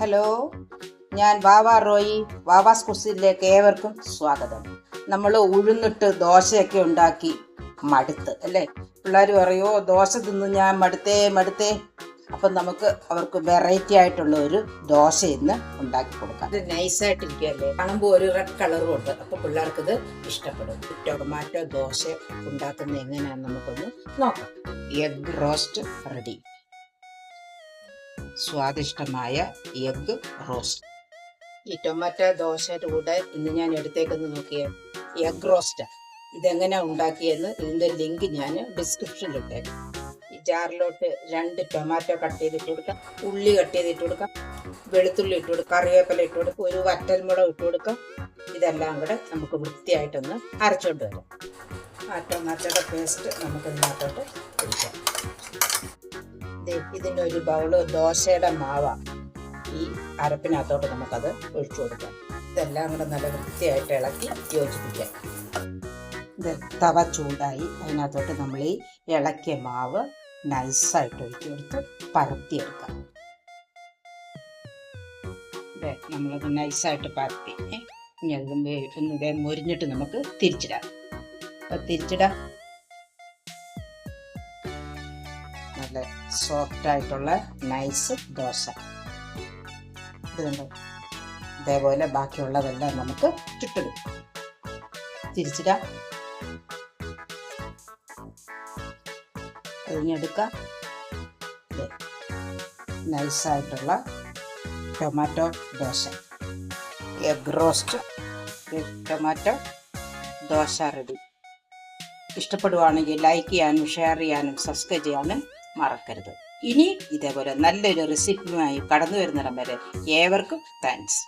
Hello ഞാൻ വാവ റോയി വാവാസ് കുസിലേക്ക് ഏവർക്കും സ്വാഗതം. നമ്മൾ ഉഴുന്നിട്ട് ദോശയൊക്കെ ഉണ്ടാക്കി മടുത്ത് അല്ലേ? പിള്ളേർ പറയോ ദോശ തിന്ന് ഞാൻ മടുത്തേ മടുത്തേ. അപ്പം നമുക്ക് അവർക്ക് വെറൈറ്റി ആയിട്ടുള്ള ഒരു ദോശ ഇന്ന് ഉണ്ടാക്കി കൊടുക്കാം. ഇത് നൈസായിട്ടിരിക്കുകയല്ലേ? കാണുമ്പോൾ ഒരു റെഡ് കളറും ഉണ്ട്. അപ്പം പിള്ളേർക്ക് ഇത് ഇഷ്ടപ്പെടും ടൊമാറ്റോ ദോശ ഉണ്ടാക്കുന്നത് എങ്ങനെയാണെന്ന് നമുക്കൊന്ന് നോക്കാം. എഗ് റോസ്റ്റ് റെഡി സ്വാദിഷ്ടമായ എഗ് റോസ്റ്റ്. ഈ ടൊമാറ്റോ ദോശയുടെ കൂടെ ഇന്ന് ഞാൻ എടുത്തേക്കെന്ന് നോക്കിയ എഗ് റോസ്റ്റ്. ഇതെങ്ങനെയാണ് ഉണ്ടാക്കിയെന്ന് ഇതിന്റെ ലിങ്ക് ഞാൻ ഡിസ്ക്രിപ്ഷനിൽ ഇട്ടേക്കാം. ഈ ജാറിലോട്ട് രണ്ട് ടൊമാറ്റോ കട്ട് ചെയ്തിട്ട് കൊടുക്കാം. ഉള്ളി കട്ട് ചെയ്തിട്ട് കൊടുക്കാം. വെളുത്തുള്ളി ഇട്ട് കൊടുക്കുക കറിവേപ്പില ഇട്ട് കൊടുക്കുക ഒരു വറ്റൽമുളക് ഇട്ട് കൊടുക്കാം. ഇതെല്ലാം കൂടെ നമുക്ക് വൃത്തിയായിട്ടൊന്ന് അരച്ചോണ്ട് വരാം. ആ ടൊമാറ്റോയുടെ പേസ്റ്റ് നമുക്ക് ഇതിനകത്തോട്ട് ഒഴിക്കാം. ഒരു ബൗൾ ദോശയുടെ മാവ. ഈ അരപ്പിനകത്തോട്ട് നമുക്കത് ഒഴിച്ചു കൊടുക്കാം. ഇതെല്ലാം കൂടെ നല്ല വൃത്തിയായിട്ട് ഇളക്കി യോജിപ്പിക്കാം. ഇത് തവ ചൂടായി അതിനകത്തോട്ട് നമ്മൾ ഈ ഇളക്കിയ മാവ് നൈസായിട്ട് ഒഴിച്ചു കൊടുത്ത് പരത്തിയെടുക്കാം. ഇതെ നമ്മളത് നൈസായിട്ട് പരത്തി. ഇനി അത് ഒന്ന് മുരിഞ്ഞിട്ട് നമുക്ക് തിരിച്ചിടാം. അപ്പം തിരിച്ചിടാം. നല്ല സോഫ്റ്റ് ആയിട്ടുള്ള നൈസ് ദോശ. ഇത് കണ്ടോ? ഇതേപോലെ ബാക്കിയുള്ളതെല്ലാം നമുക്ക് ചുട്ടിടും തിരിച്ചിടാം. എറിഞ്ഞെടുക്കാം ഇത് നൈസായിട്ടുള്ള tomato dosa. Egg roast tomato dosa ready ഇഷ്ടപ്പെടുവാണെങ്കിൽ ലൈക്ക് ചെയ്യാനും ഷെയർ ചെയ്യാനും സബ്സ്ക്രൈബ് ചെയ്യാനും മറക്കരുത്. ഇനി ഇതേപോലെ നല്ലൊരു റെസിപ്പിയുമായി കടന്നു വരുന്നിടം വരെ ഏവർക്കും താങ്ക്സ്